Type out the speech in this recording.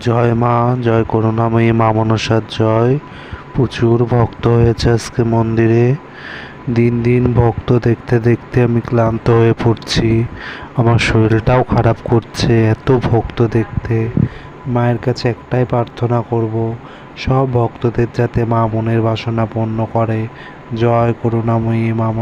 জয় মা, জয় করুণাময়ী মা মনসার জয়। প্রচুর ভক্ত হয়েছে আজকে মন্দিরে। দিন দিন ভক্ত দেখতে দেখতে আমি ক্লান্ত হয়ে পড়ছি। আমার শরীরটাও খারাপ করছে, এত ভক্ত দেখতে। মায়ের কাছে একটাই প্রার্থনা করব, সব ভক্তদের যাতে মা মনের বাসনা পূর্ণ করে। জয় করুণাময়ী মা মন